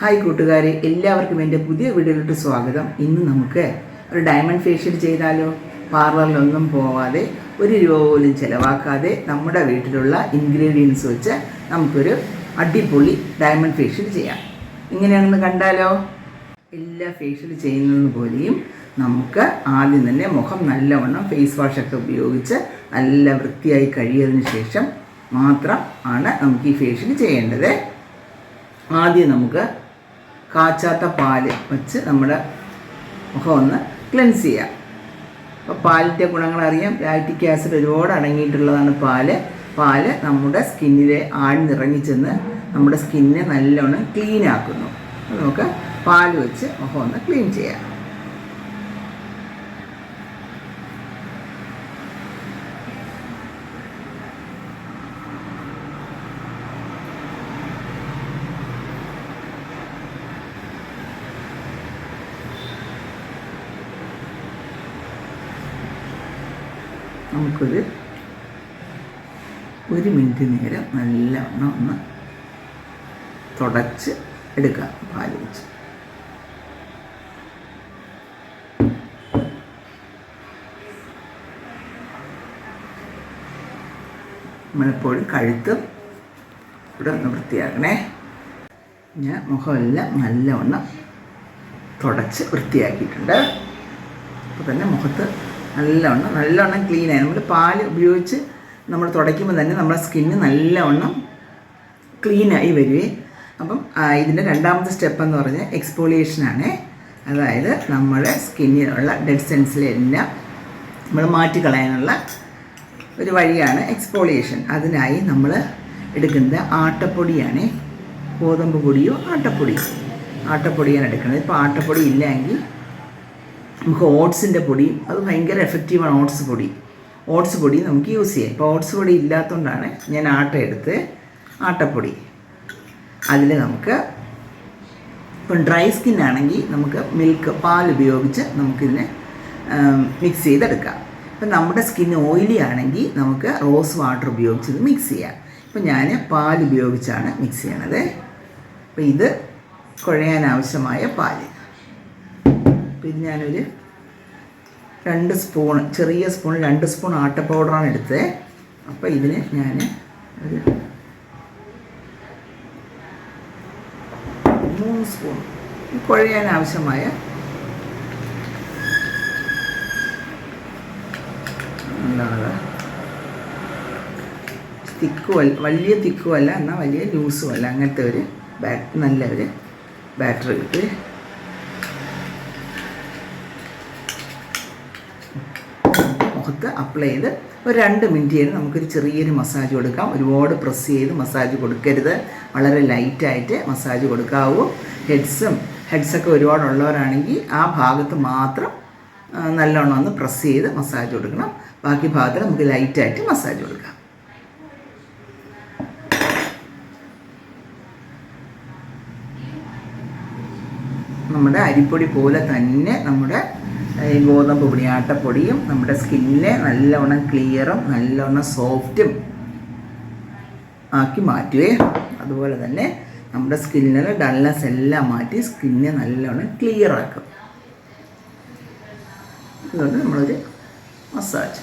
Hi കൂട്ടുകാരെ എല്ലാവർക്കും എന്റെ പുതിയ വീഡിയോയിലോട്ട് സ്വാഗതം. ഇന്ന് നമുക്ക് ഒരു ഡയമണ്ട് ഫേഷ്യൽ ചെയ്താലോ? പാർലറിലൊന്നും പോവാതെ ഒരു രൂപ പോലും ചിലവാക്കാതെ നമ്മുടെ വീട്ടിലുള്ള ഇൻഗ്രീഡിയൻസ് വെച്ച് നമുക്കൊരു അടിപൊളി ഡയമണ്ട് ഫേഷ്യൽ ചെയ്യാം. ഇങ്ങനെയാണെന്ന് കണ്ടാലോ? എല്ലാ ഫേഷ്യൽ ചെയ്യുന്നത് പോലെയും നമുക്ക് ആദ്യം തന്നെ മുഖം നല്ലവണ്ണം ഫേസ് വാഷൊക്കെ ഉപയോഗിച്ച് നല്ല വൃത്തിയായി കഴിയതിന് ശേഷം മാത്രം ആണ് നമുക്ക് ഈ ഫേഷ്യൽ ചെയ്യേണ്ടത്. ആദ്യം നമുക്ക് കാച്ചാത്ത പാൽ വെച്ച് നമ്മുടെ മുഖം ഒന്ന് ക്ലെൻസ് ചെയ്യാം. അപ്പോൾ പാലിന്റെ ഗുണങ്ങളറിയാം ലാക്റ്റിക് ആസിഡ് ഒരുപാട് അടങ്ങിയിട്ടുള്ളതാണ് പാൽ. പാൽ നമ്മുടെ സ്കിന്നിലെ ആഴ്ന്നിറങ്ങി ചെന്ന് നമ്മുടെ സ്കിന്നിനെ നല്ലോണം ക്ലീൻ ആക്കുന്നു. നമുക്ക് പാൽ വെച്ച് മുഖം ഒന്ന് ക്ലീൻ ചെയ്യാം. നമുക്കൊരു ഒരു മിനിറ്റ് നേരം നല്ലവണ്ണം ഒന്ന് തുടച്ച് എടുക്കാം പാൽ വെച്ച്. നമ്മളെപ്പോഴും കഴുത്തും ഇവിടെ ഒന്ന് വൃത്തിയാക്കണേ. ഞാൻ മുഖമെല്ലാം നല്ലവണ്ണം തുടച്ച് വൃത്തിയാക്കിയിട്ടുണ്ട്. അപ്പോൾ തന്നെ മുഖത്ത് നല്ലവണ്ണം നല്ലവണ്ണം ക്ലീനായി നമ്മൾ പാൽ ഉപയോഗിച്ച് നമ്മൾ തുടയ്ക്കുമ്പോൾ തന്നെ നമ്മുടെ സ്കിന്ന് നല്ലവണ്ണം ക്ലീനായി വരുവേ അപ്പം ഇതിന്റെ രണ്ടാമത്തെ സ്റ്റെപ്പ് എന്ന് പറഞ്ഞാൽ എക്സ്പോളിയേഷനാണ് അതായത് നമ്മുടെ സ്കിന്നിലുള്ള ഡെഡ് സെൻസിലെല്ലാം നമ്മൾ മാറ്റിക്കളയാനുള്ള ഒരു വഴിയാണ് എക്സ്പോളിയേഷൻ അതിനായി നമ്മൾ എടുക്കുന്നത് ആട്ടപ്പൊടിയാണ്. ഗോതമ്പ് പൊടിയോ ആട്ടപ്പൊടിയോ? ആട്ടപ്പൊടിയാണ് എടുക്കുന്നത്. ഇപ്പോൾ ആട്ടപ്പൊടി ഇല്ലെങ്കിൽ നമുക്ക് ഓട്സിന്റെ പൊടി അത് ഭയങ്കര എഫക്റ്റീവാണ് ഓട്സ് പൊടി. ഓട്സ് പൊടി നമുക്ക് യൂസ് ചെയ്യാം. ഇപ്പോൾ ഓട്സ് പൊടി ഇല്ലാത്തതുകൊണ്ടാണ് ഞാൻ ആട്ട എടുത്ത് ആട്ടപ്പൊടി. അതിൽ നമുക്ക് ഇപ്പം ഡ്രൈ സ്കിൻ ആണെങ്കിൽ നമുക്ക് മിൽക്ക് പാൽ ഉപയോഗിച്ച് നമുക്കിതിനെ മിക്സ് ചെയ്തെടുക്കാം. ഇപ്പം നമ്മുടെ സ്കിൻ ഓയിലി ആണെങ്കിൽ നമുക്ക് റോസ് വാട്ടർ ഉപയോഗിച്ച് ഇത് മിക്സ് ചെയ്യാം. ഇപ്പം ഞാൻ പാൽ ഉപയോഗിച്ചാണ് മിക്സ് ചെയ്യണത്. അപ്പം ഇത് കുഴയാൻ ആവശ്യമായ പാൽ. പിന്നെ ഞാനൊരു രണ്ട് സ്പൂൺ ചെറിയ സ്പൂൺ രണ്ട് സ്പൂൺ ആട്ട പൗഡറാണ് എടുത്തത്. അപ്പോൾ ഇതിന് ഞാൻ ഒരു മൂന്ന് സ്പൂൺ കുഴയാൻ ആവശ്യമായ എന്താണത് തിക്കും അല്ല വലിയ തിക്കുമല്ല എന്നാൽ വലിയ ലൂസും അല്ല. അങ്ങനത്തെ ഒരു ബാറ്റ് നല്ല ഒരു ബാറ്ററി കിട്ടി. മുഖത്ത് അപ്ലൈ ചെയ്ത് ഒരു രണ്ട് മിനിറ്റ് കഴിഞ്ഞ് നമുക്കൊരു ചെറിയൊരു മസാജ് കൊടുക്കാം. ഒരുപാട് പ്രസ് ചെയ്ത് മസാജ് കൊടുക്കരുത്. വളരെ ലൈറ്റായിട്ട് മസാജ് കൊടുക്കാവൂ. ഹെഡ്സും ഹെഡ്സൊക്കെ ഒരുപാടുള്ളവരാണെങ്കിൽ ആ ഭാഗത്ത് മാത്രം നല്ലോണം ഒന്ന് പ്രസ് ചെയ്ത് മസാജ് കൊടുക്കണം. ബാക്കി ഭാഗത്ത് നമുക്ക് ലൈറ്റായിട്ട് മസാജ് കൊടുക്കാം. നമ്മുടെ അരിപ്പൊടി പോലെ തന്നെ നമ്മുടെ ഈ ഗോതമ്പ് പൊടി ആട്ടപ്പൊടിയും നമ്മുടെ സ്കിന്നിനെ നല്ലവണ്ണം ക്ലിയറും നല്ലവണ്ണം സോഫ്റ്റും ആക്കി മാറ്റുകയെ അതുപോലെ തന്നെ നമ്മുടെ സ്കിന്നിൽ ഡൾനെസ് എല്ലാം മാറ്റി സ്കിന്നെ നല്ലവണ്ണം ക്ലിയർ ആക്കും അതുകൊണ്ട് നമ്മളൊരു മസാജ്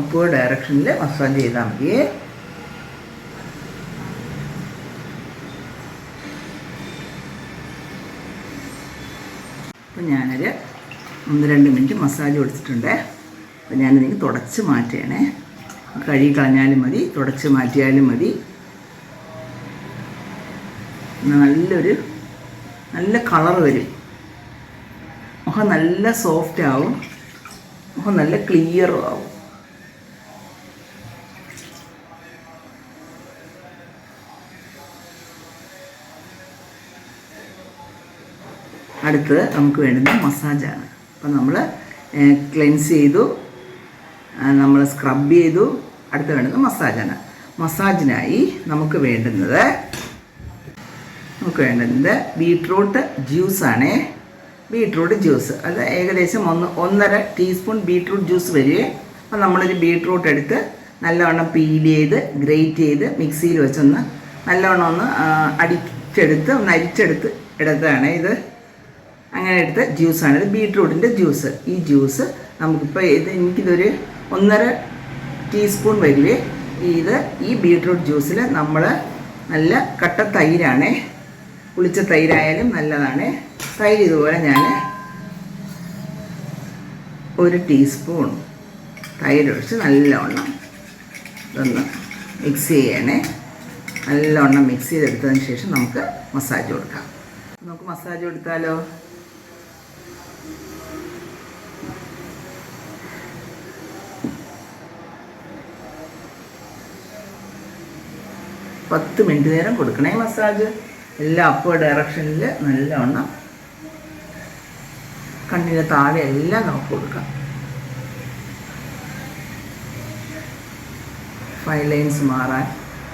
അപ്പോൾ ഡയറക്ഷനിൽ മസാജ് ചെയ്താൽ മതി. അപ്പം ഞാനൊരു ഒന്ന് രണ്ട് മിനിറ്റ് മസാജ് കൊടുത്തിട്ടുണ്ട്. അപ്പം ഞാനിതിന് തുടച്ച് മാറ്റണേ കഴുകി കളഞ്ഞാലും മതി തുടച്ച് മാറ്റിയാലും മതി. നല്ലൊരു നല്ല കളർ വരും. മുഖം നല്ല സോഫ്റ്റ് ആവും. മുഖം നല്ല ക്ലിയറും ആവും. അടുത്തത് നമുക്ക് വേണ്ടുന്ന മസാജാണ്. അപ്പം നമ്മൾ ക്ലെൻസ് ചെയ്തു നമ്മൾ സ്ക്രബ് ചെയ്തു അടുത്ത വേണ്ടത് മസാജാണ്. മസാജിനായി നമുക്ക് വേണ്ടുന്നത് നമുക്ക് വേണ്ടുന്നത് ബീട്രൂട്ട് ജ്യൂസാണ്. Beetroot juice. അത് ഏകദേശം ഒന്ന് ഒന്നര ടീസ്പൂൺ ബീട്രൂട്ട് ജ്യൂസ് വരികയും അപ്പം നമ്മളൊരു ബീട്രൂട്ട് എടുത്ത് നല്ലവണ്ണം പീൽ ചെയ്ത് ഗ്രേറ്റ് ചെയ്ത് മിക്സിയിൽ വെച്ചൊന്ന് നല്ലവണ്ണം ഒന്ന് അടിച്ചെടുത്ത് ഒന്ന് അരിച്ചെടുത്ത് എടുത്തതാണ് ഇത്. അങ്ങനെ എടുത്ത ജ്യൂസാണ് ഇത് ബീട്രൂട്ടിന്റെ ജ്യൂസ് ഈ ജ്യൂസ് നമുക്കിപ്പോൾ ഇത് എനിക്കിതൊരു ഒന്നര ടീസ്പൂൺ വരുവേ. ഇത് ഈ ബീട്രൂട്ട് ജ്യൂസിൽ നമ്മൾ നല്ല കട്ട തൈരാണ്. പുളിച്ച തൈരായാലും നല്ലതാണ്. തൈര് ഇതുപോലെ ഞാൻ ഒരു ടീസ്പൂൺ തൈരൊഴിച്ച് നല്ലവണ്ണം ഇതൊന്ന് മിക്സ് ചെയ്യണേ. നല്ലവണ്ണം മിക്സ് ചെയ്തെടുത്തതിന് ശേഷം നമുക്ക് മസാജ് കൊടുക്കാം. നമുക്ക് മസാജ് കൊടുത്താലോ? പത്ത് മിനിറ്റ് നേരം കൊടുക്കണേ മസാജ്. എല്ലാം അപ്പ് ഡയറക്ഷനിൽ നല്ലവണ്ണം കണ്ണിന് താഴെ എല്ലാം നമുക്ക് കൊടുക്കാം. ഫൈ ലൈൻസ് മാറാൻ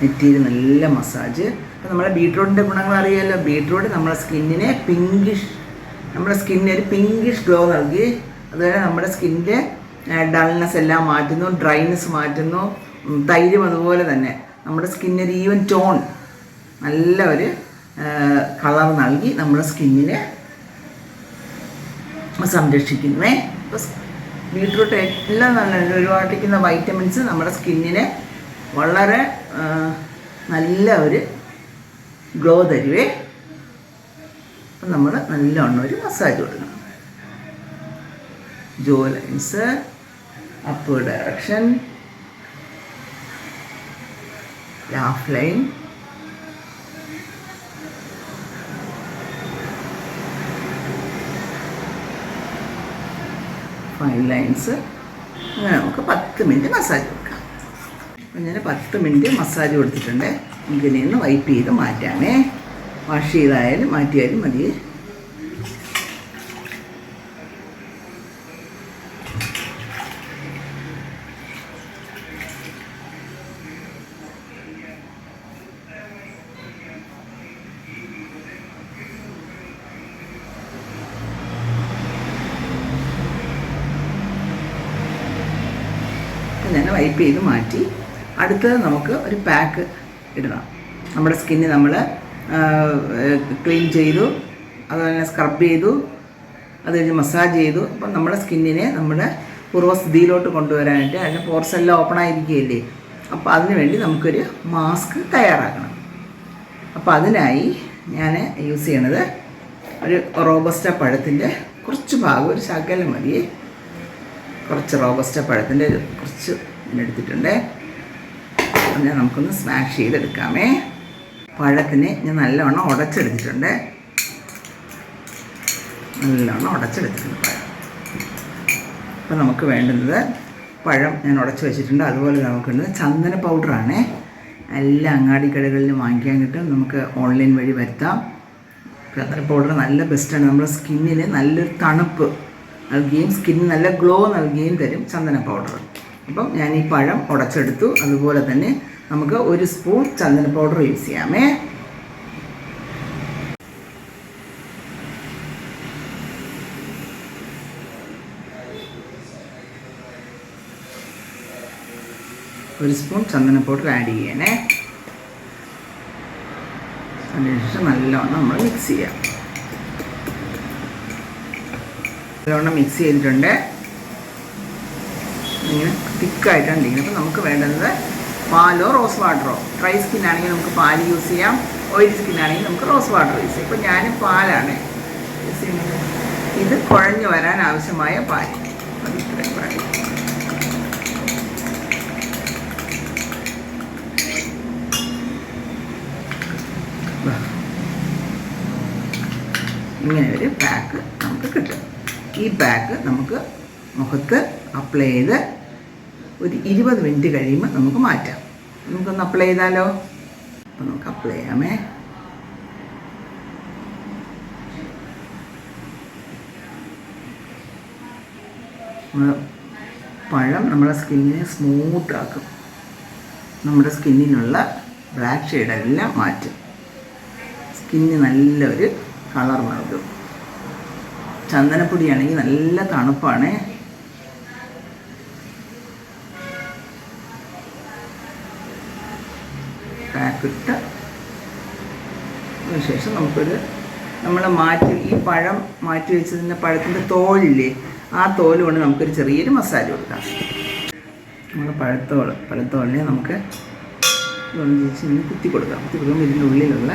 നെറ്റിയിൽ നല്ല മസാജ്. അപ്പോൾ നമ്മളെ ബീട്രൂട്ടിന്റെ ഗുണങ്ങൾ അറിയാമല്ലോ ബീട്രൂട്ട് നമ്മുടെ സ്കിന്നിനെ പിങ്കിഷ് നമ്മുടെ സ്കിന്നിന് ഒരു പിങ്കിഷ് ഗ്ലോ നൽകി. അതുപോലെ നമ്മുടെ സ്കിന്നിന്റെ ഡൾനെസ് എല്ലാം മാറ്റുന്നു ഡ്രൈനെസ് മാറ്റുന്നു. തൈരും അതുപോലെ തന്നെ. നമ്മുടെ സ്കിന്നിന് ഈവൻ ടോൺ നല്ല ഒരു കളർ നൽകി നമ്മുടെ സ്കിന്നിനെ സംരക്ഷിക്കുന്നേ അപ്പോൾ ബീട്രൂട്ട് എല്ലാം നല്ല ഒഴിവാട്ടിക്കുന്ന വൈറ്റമിൻസ് നമ്മുടെ സ്കിന്നിനെ വളരെ നല്ല ഒരു ഗ്ലോ തരുവേ അപ്പം നമ്മൾ നല്ലവണ്ണം ഒരു മസാജ് കൊടുക്കണം. Jaw lines up direction laugh line five lines അങ്ങനെ നമുക്ക് പത്ത് മിനിറ്റ് മസാജ് കൊടുക്കാം. അപ്പം ഞാൻ പത്ത് മിനിറ്റ് മസാജ് കൊടുത്തിട്ടുണ്ട്. ഇതിൽ നിന്ന് വൈപ്പ് ചെയ്ത് മാറ്റാമേ. വാഷ് ചെയ്തായാലും മാറ്റിയാലും മതി. ഞാൻ വൈപ്പ് ചെയ്ത് മാറ്റി അടുത്തത് നമുക്ക് ഒരു പാക്ക് ഇടണം. നമ്മുടെ സ്കിന്ന് നമ്മൾ ക്ലീൻ ചെയ്തു അതുപോലെ സ്ക്രബ് ചെയ്തു അത് കഴിഞ്ഞ് മസാജ് ചെയ്തു. അപ്പം നമ്മുടെ സ്കിന്നിനെ നമ്മുടെ പൂർവസ്ഥിതിയിലോട്ട് കൊണ്ടുവരാനായിട്ട് അതിന്റെ പോർസ് എല്ലാം ഓപ്പൺ ആയിരിക്കുകയല്ലേ? അപ്പോൾ അതിന് വേണ്ടി നമുക്കൊരു മാസ്ക് തയ്യാറാക്കണം. അപ്പോൾ അതിനായി ഞാൻ യൂസ് ചെയ്യണത് ഒരു റോബസ്റ്റ പഴത്തിന്റെ കുറച്ച് ഭാഗം ഒരു ശകലം മതിയേ കുറച്ച് റോബസ്റ്റ പഴത്തിന്റെ കുറച്ച് ഞാൻ എടുത്തിട്ടുണ്ട്. അതിനെ നമുക്കൊന്ന് സ്മാഷ് ചെയ്തെടുക്കാമേ. പഴത്തിനെ ഞാൻ നല്ലവണ്ണം ഉടച്ചെടുത്തിട്ടുണ്ട്. നല്ലവണ്ണം ഉടച്ചെടുത്തിട്ടുണ്ട് പഴം. അപ്പോൾ നമുക്ക് വേണ്ടുന്നത് പഴം ഞാൻ ഉടച്ച് വെച്ചിട്ടുണ്ട്. അതുപോലെ നമുക്ക് വേണ്ടത് ചന്ദന പൗഡറാണ് എല്ലാ അങ്ങാടി കടകളിലും വാങ്ങിക്കാൻ കിട്ടും. നമുക്ക് ഓൺലൈൻ വഴി വരുത്താം. ചന്ദന പൗഡർ നല്ല ബെസ്റ്റാണ് നമ്മുടെ സ്കിന്നിന് നല്ലൊരു തണുപ്പ് നൽകുകയും സ്കിന്നിന് നല്ല ഗ്ലോ നൽകുകയും തരും ചന്ദന പൗഡർ അപ്പം ഞാൻ ഈ പഴം ഉടച്ചെടുത്തു. അതുപോലെ തന്നെ നമുക്ക് ഒരു സ്പൂൺ ചന്ദന പൗഡർ യൂസ് ചെയ്യാമേ. ഒരു സ്പൂൺ ചന്ദന പൗഡർ ആഡ് ചെയ്യണേ. അതിനുശേഷം നല്ലവണ്ണം നമ്മൾ മിക്സ് ചെയ്യാം. നല്ലവണ്ണം മിക്സ് ചെയ്തിട്ടുണ്ട്. ഇങ്ങനെ തിക്കായിട്ടാണ് ഇരിക്കുന്നത്. അപ്പോൾ നമുക്ക് വേണ്ടത് പാലോ റോസ് വാട്ടറോ ഡ്രൈ സ്കിൻ ആണെങ്കിൽ നമുക്ക് പാൽ യൂസ് ചെയ്യാം. ഓയിൽ സ്കിൻ ആണെങ്കിൽ നമുക്ക് റോസ് വാട്ടർ യൂസ് ചെയ്യാം. ഇപ്പോൾ ഞാൻ പാലാണ്. യൂസ് ചെയ്യുന്നത് ഇത് കുഴഞ്ഞു വരാൻ ആവശ്യമായ പാൽ പാൽ ഇങ്ങനെ ഒരു പാക്ക് ഈ ബാഗ് നമുക്ക് മുഖത്ത് അപ്ലൈ ചെയ്ത് ഒരു ഇരുപത് മിനിറ്റ് കഴിയുമ്പോൾ നമുക്ക് മാറ്റാം. നമുക്കൊന്ന് അപ്ലൈ ചെയ്താലോ? അപ്പം നമുക്ക് അപ്ലൈ ചെയ്യാമേ. പഴം നമ്മുടെ സ്കിന്നിനെ സ്മൂത്ത് ആക്കും. നമ്മുടെ സ്കിന്നിനുള്ള ബ്ലാക്ക് ഷെയ്ഡെല്ലാം മാറ്റും. സ്കിന്നിന് നല്ലൊരു കളർ നൽകും. ചന്ദനപ്പൊടിയാണെങ്കിൽ നല്ല തണുപ്പാണ്. പാക്കിട്ട് അതിനുശേഷം നമുക്കൊരു നമ്മൾ മാറ്റി ഈ പഴം മാറ്റി വെച്ചതിന്റെ പഴത്തിന്റെ തോലില്ലേ ആ തോൽ കൊണ്ട് നമുക്കൊരു ചെറിയൊരു മസാല കൊടുക്കാം. നമ്മുടെ പഴത്തോൾ പഴത്തോളിനെ നമുക്ക് കുത്തി കൊടുക്കാം. കുത്തി കൊടുക്കുമ്പോൾ ഇതിന്റെ ഉള്ളിലുള്ള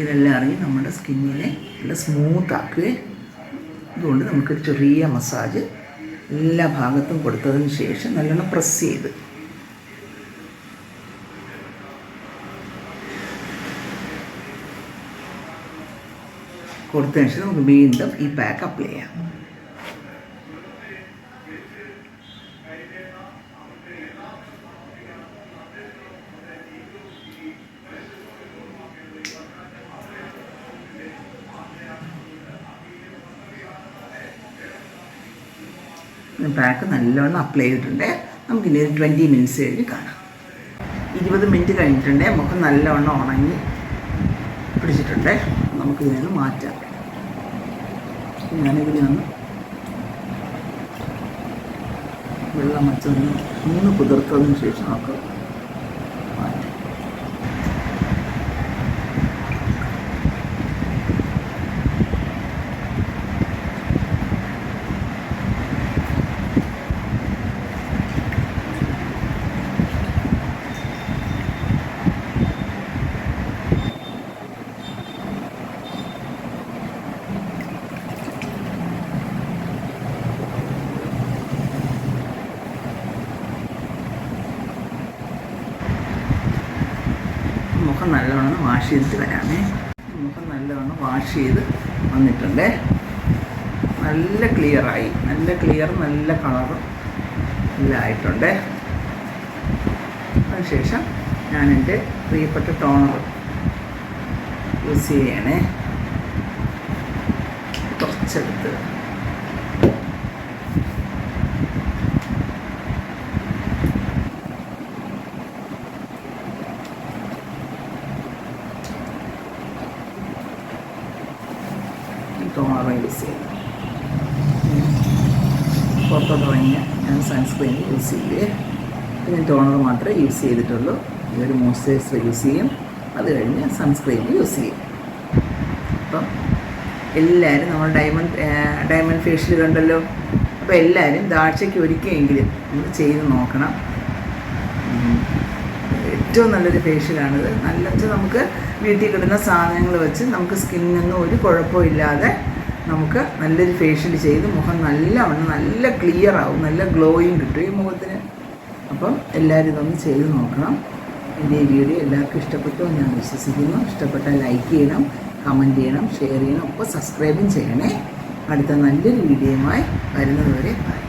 ഇതെല്ലാം ഇറങ്ങി നമ്മുടെ സ്കിന്നിനെ നല്ല സ്മൂത്ത് ആക്കുകയും അതുകൊണ്ട് നമുക്കൊരു ചെറിയ മസാജ് എല്ലാ ഭാഗത്തും കൊടുത്തതിന് ശേഷം നല്ലോണം പ്രസ് ചെയ്ത്. കൊടുത്തതിന് ശേഷം നമുക്ക് വീണ്ടും ഈ പാക്ക് അപ്ലൈ ചെയ്യാം. പാക്ക് നല്ലോണം അപ്ലൈ ചെയ്തിട്ടുണ്ട്. നമുക്കിനി ഒരു ട്വന്റി മിനിറ്റ്സ് കഴിഞ്ഞ് കാണാം. ഇരുപത് മിനിറ്റ് കഴിഞ്ഞിട്ടുണ്ട്. മുഖം നല്ലവണ്ണം ഉണങ്ങി പിടിച്ചിട്ടുണ്ട്. നമുക്ക് മാറ്റാം. ഞാനിതിനെ ഒന്ന് വെള്ളം വച്ചൊന്ന് മൂന്ന് കുതിർത്തതിന് ശേഷം നമുക്ക് മാറ്റാം മുഖം നല്ലവണ്ണം വാഷ് ചെയ്തിട്ട് വരാമേ. മുഖം നല്ലവണ്ണം വാഷ് ചെയ്ത് വന്നിട്ടുണ്ട്. നല്ല ക്ലിയറായി. നല്ല ക്ലിയർ നല്ല കളറും എല്ലാം ആയിട്ടുണ്ട്. അതിനുശേഷം ഞാൻ എന്റെ പ്രിയപ്പെട്ട ടോണർ യൂസ് ചെയ്യണേ കുറച്ചെടുത്ത് ടോണർ യൂസ് ചെയ്തു പുറത്തോട്ട് ഇറങ്ങിയ ഞാൻ സൺസ്ക്രീൻ യൂസ് ചെയ്യേ പിന്നെ ടോണർ മാത്രമേ യൂസ് ചെയ്തിട്ടുള്ളൂ. ഒരു മോയ്സ്ചറൈസർ യൂസ് ചെയ്യും. അത് കഴിഞ്ഞ് സൺസ്ക്രീൻ യൂസ് ചെയ്യും. അപ്പം എല്ലാവരും നമ്മൾ ഡയമണ്ട് ഡയമണ്ട് ഫേഷ്യൽ കണ്ടല്ലോ. അപ്പോൾ എല്ലാവരും ദാഴ്ചയ്ക്ക് ഒരിക്കലെങ്കിലും നമ്മൾ ചെയ്ത് നോക്കണം. ഏറ്റവും നല്ലൊരു ഫേഷ്യലാണിത് നല്ല നമുക്ക് വീട്ടിൽ കിട്ടുന്ന സാധനങ്ങൾ വെച്ച് നമുക്ക് സ്കിന്നൊന്നും ഒരു കുഴപ്പവും ഇല്ലാതെ നമുക്ക് നല്ലൊരു ഫേഷ്യൽ ചെയ്ത് മുഖം നല്ലവണ്ണം നല്ല ക്ലിയർ ആവും നല്ല ഗ്ലോയും കിട്ടും ഈ മുഖത്തിന്. അപ്പം എല്ലാവരും ഇതൊന്ന് ചെയ്ത് നോക്കണം. എന്റെ ഈ വീഡിയോ എല്ലാവർക്കും ഇഷ്ടപ്പെട്ടു ഞാൻ വിശ്വസിക്കുന്നു. ഇഷ്ടപ്പെട്ടാൽ ലൈക്ക് ചെയ്യണം കമന്റ് ചെയ്യണം ഷെയർ ചെയ്യണം ഒപ്പം സബ്സ്ക്രൈബും ചെയ്യണേ. അടുത്ത നല്ലൊരു വീഡിയോയുമായി വരുന്നതുവരെ ബൈ